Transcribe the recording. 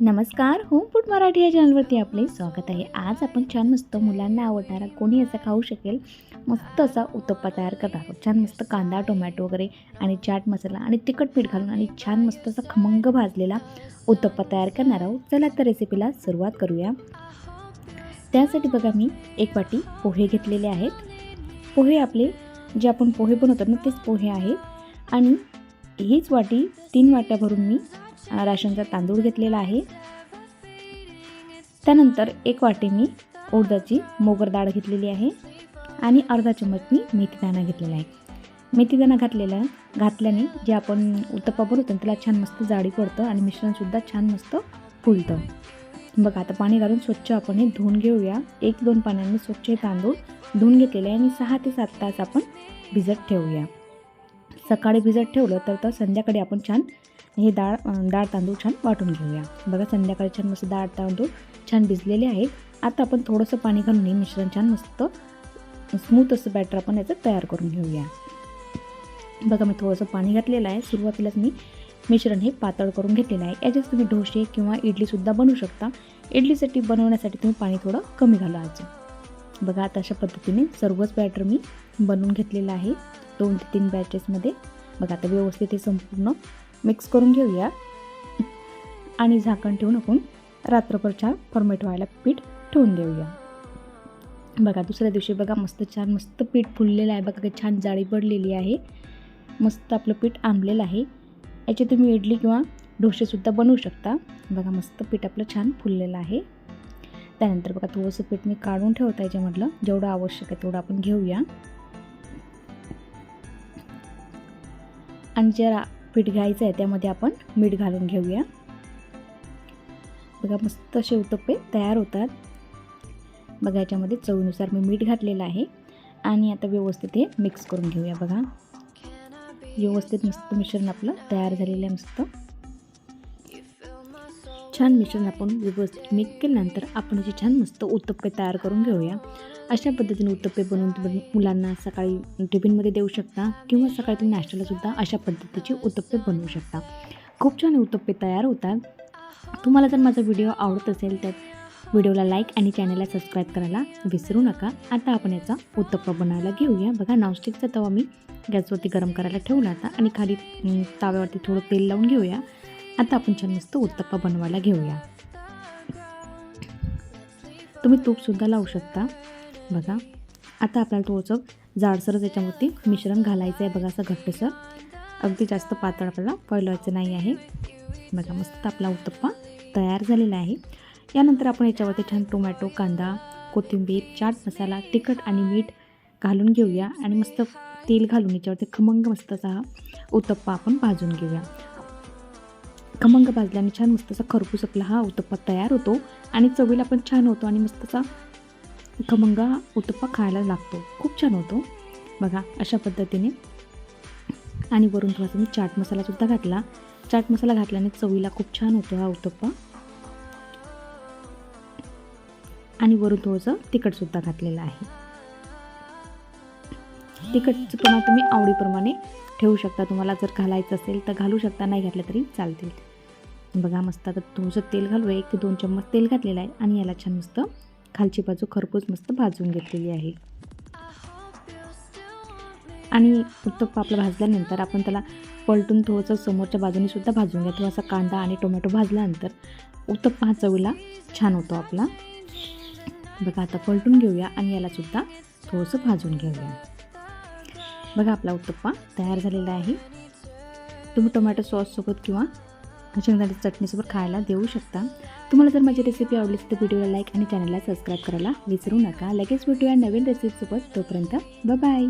नमस्कार home food Marathi या चॅनलवरती आपले स्वागत आहे. आज आपण छान मस्त मुलांना आवडणारा कोणी असं खाऊ शकेल मस्त असा उत्तप्पा तयार करणार आहोत. छान मस्त कांदा टोमॅटो वगैरे आणि चाट मसाला आणि तिखट मीठ घालून आणि छान मस्त असा खमंग भाजलेला उत्तप्पा तयार करणार आहोत. चला तर रेसिपीला सुरुवात करूया. त्यासाठी बघा मी एक वाटी पोहे घेतलेले आहेत. पोहे आपले जे आपण पोहे बनवतो ना तेच पोहे आहेत. आणि हीच वाटी तीन वाट्या भरून मी राशनचा तांदूळ घेतलेला आहे. त्यानंतर एक वाटी मी उडदाची मोगर डाळ घेतलेली आहे आणि अर्धा चमच मी मेथीदाणा घेतलेला आहे. मेथीदाणा घातलेला घातल्याने जे आपण उत्तप्पा बनवतो त्याला छान मस्त जाडी पडतं आणि मिश्रणसुद्धा छान मस्त फुलतं. बघा आता पाणी घालून स्वच्छ आपण हे धुवून घेऊया. एक दोन पाण्याने स्वच्छ हे तांदूळ धुवून घेतलेले आहे आणि सहा ते सात तास आपण भिजत ठेवूया. सकाळी भिजत ठेवलं तर तर संध्याकाळी आपण छान हे डाळ डाळ तांदूळ छान वाटून घेऊया. बघा संध्याकाळी छान मस्त डाळ तांदूळ छान भिजलेले आहेत. आता आपण थोडंसं पाणी घालून हे मिश्रण छान मस्त स्मूथ असं बॅटर आपण याचं तयार करून घेऊया. बघा मी थोडंसं पाणी घातलेलं आहे. सुरुवातीलाच मी मिश्रण हे पातळ करून घेतलेलं आहे. याच्यात तुम्ही डोसे किंवा इडलीसुद्धा बनवू शकता. इडलीसाठी बनवण्यासाठी तुम्ही पाणी थोडं कमी घालायचं बघा आता अशा पद्धतीने सर्वच बॅटर मी बनवून घेतलेलं आहे. दोन ते तीन बॅचेसमध्ये बघा आता व्यवस्थित हे संपूर्ण मिक्स करून घेऊया. आणि झाकण ठेवून आपण रात्रभर छान फॉर्मेट व्हायला पीठ ठेवून देऊया. बघा दुसऱ्या दिवशी बघा मस्त छान मस्त पीठ फुललेलं आहे. बघा काही छान जाळी पडलेली आहे. मस्त आपलं पीठ आंबलेलं आहे. याचे तुम्ही इडली किंवा डोसेसुद्धा बनवू शकता. बघा मस्त पीठ आपलं छान फुललेलं आहे. त्यानंतर बघा थोडंसं पीठ मी काढून ठेवता याच्यामधलं. जेवढं आवश्यक आहे तेवढं आपण घेऊया. आणि जरा पीठ घ्यायचं आहे त्यामध्ये आपण मीठ घालून घेऊया. बघा मस्त असे तयार होतात. बघा याच्यामध्ये चवीनुसार मी मीठ घातलेलं आहे. आणि आता व्यवस्थित हे मिक्स करून घेऊया बघा. व्यवस्थित मस्त मिश्रण आपलं तयार झालेलं आहे मस्त. छान मिश्रण आपण व्यवस्थित मिक्स केल्यानंतर आपण असे छान मस्त उत्तप्पे तयार करून घेऊया. अशा पद्धतीने उत्तप्पे बनवून तुम्ही मुलांना सकाळी टिफिनमध्ये देऊ शकता किंवा सकाळी तुम्ही नाश्त्यालासुद्धा अशा पद्धतीचे उत्तप्पे बनवू शकता. खूप छान उत्तप्पे तयार होतात. तुम्हाला जर माझा व्हिडिओ आवडत असेल तर व्हिडिओला लाईक आणि चॅनलला सबस्क्राईब करायला विसरू नका. आता आपण याचा उत्तप्पा बनवायला घेऊया. बघा नॉनस्टिकचा तवा मी गॅसवरती गरम करायला ठेवला आता आणि खाली ताव्यावरती थोडं तेल लावून घेऊया. आता आपण छान मस्त उत्तप्पा बनवायला घेऊया. तुम्ही तूपसुद्धा लावू शकता. बघा आता आपल्याला थोडंसं जाडसरच याच्यावरती मिश्रण घालायचं आहे बघा असं घट्टसर. अगदी जास्त पातळ आपल्याला फैलवायचं नाही आहे. बघा मस्त आपला उत्तप्पा तयार झालेला आहे. यानंतर आपण याच्यावरती छान टोमॅटो कांदा कोथिंबीर चाट मसाला तिखट आणि मीठ घालून घेऊया. आणि मस्त तेल घालून याच्यावरती खमंग मस्त असा हा उत्तप्पा आपण भाजून घेऊया. खमंग भाजल्याने छान मस्त असा खरपूस आपला हा उत्तप्पा तयार होतो आणि चवीला पण छान होतो आणि मस्त असा खमंग हा उत्तप्पा खायला लागतो. खूप छान होतो. बघा अशा पद्धतीने. आणि वरून थोडासा मी चाट मसालासुद्धा घातला. चाट मसाला घातल्याने चवीला खूप छान होतो हा उत्तप्पा. आणि वरून थोडंसं तिखटसुद्धा घातलेलं आहे. तिखटचं प्रमाण तुम्ही आवडीप्रमाणे ठेवू शकता. तुम्हाला जर घालायचं असेल तर घालू शकता नाही घातलं तरी चालतील. बघा मस्त आता थोडंसं तेल घालूया. एक ते दोन चम्मच तेल घातलेलं आहे आणि याला छान मस्त खालची बाजू खरपूस मस्त भाजून घेतलेली आहे. आणि उत्तप्पा आपला भाजल्यानंतर आपण त्याला पलटून थोडंसं समोरच्या बाजूने सुद्धा भाजून घ्या. थोडासा कांदा आणि टोमॅटो भाजल्यानंतर उत्तप्पा हा चवीला छान होतो आपला. बघा आता पलटून घेऊया आणि याला सुद्धा थोडंसं भाजून घेऊया. बघा आपला उत्तप्पा तयार झालेला आहे. तुम्ही टोमॅटो सॉससोबत किंवा शेंगदाण्याच्या चटणीसोबत खायला देऊ शकता. तुम्हाला जर माझी रेसिपी आवडली तर व्हिडिओला लाईक आणि चॅनलला सबस्क्राईब करायला विसरू नका. लगेच व्हिडिओ या नवीन रेसिपीसोबत तोपर्यंत बाय